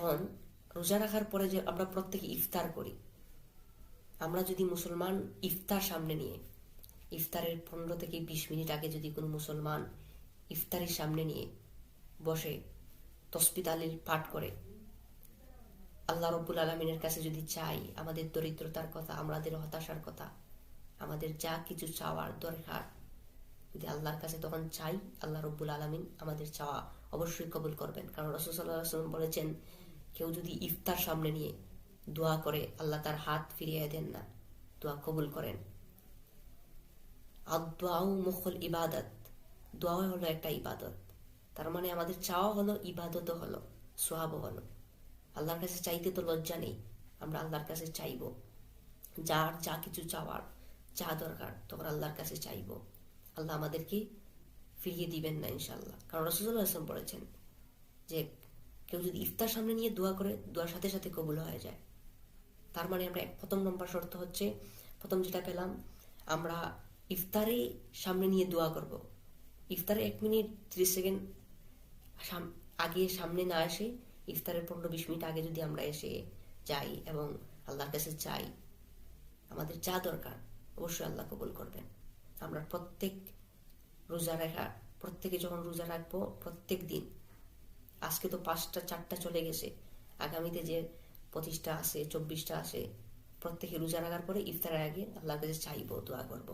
এখন রোজা রাখার পরে যে আমরা প্রত্যেকে ইফতার করি, আমরা যদি মুসলমান ইফতার সামনে নিয়ে, ইফতারের পনেরো থেকে বিশ মিনিট আগে যদি কোনো মুসলমান ইফতারের সামনে নিয়ে বসে তসবিত আলীর পাঠ করে, আল্লাহ রব্বুল আলমিনের কাছে যদি চাই আমাদের দরিদ্রতার কথা, আমাদের হতাশার কথা, আমাদের যা কিছু চাওয়ার দরকার, যদি আল্লাহর কাছে তখন চাই, আল্লাহ রব্বুল আলমিন আমাদের চাওয়া অবশ্যই কবুল করবেন। কারণ রসুল্লাহাম বলেছেন কেউ যদি ইফতার সামনে নিয়ে দোয়া করে, আল্লাহ তার হাত ফিরিয়ে দেন না, দোয়া কবুল করেন। আর দোয়াও মুখল ইবাদত। দোয়া হলো একটা ইবাদত। তার মানে আমাদের চাওয়া হলো ইবাদতও হলো সোহাবও হলো। আল্লাহর কাছে চাইতে তো লজ্জা নেই, আমরা আল্লাহর কাছে চাইব। যার যা কিছু চাওয়ার, যা দরকার, তখন আল্লাহর কাছে চাইব। আল্লাহ আমাদেরকে ফিরিয়ে দিবেন না ইনশাল্লাহ কারণ রসুল্লাহ আসলাম বলেছেন যে কেউ যদি ইফতার সামনে নিয়ে দোয়া করে, দোয়ার সাথে সাথে কবুল হয়ে যায়। তার মানে আমরা প্রথম নম্বর শর্ত হচ্ছে, প্রথম যেটা পেলাম, আমরা ইফতারে সামনে নিয়ে দোয়া করব। ইফতারে এক মিনিট, ত্রিশ সেকেন্ড আগে সামনে না এসে, ইফতারের পনেরো বিশ মিনিট আগে যদি আমরা এসে যাই এবং আল্লাহর কাছে চাই, আমাদের যা দরকার, অবশ্যই আল্লাহ কবুল করবেন। আমরা প্রত্যেক রোজা রাখা প্রত্যেকে যখন রোজা রাখব, প্রত্যেক দিন আজকে তো পাঁচটা, চারটা চলে গেছে। আগামীতে যে পঁচিশটা আসে, চব্বিশটা আসে, প্রত্যেকে রোজা রাখার পরে ইফতারের আগে আল্লাহর কাছে চাইব, দোয়া করব।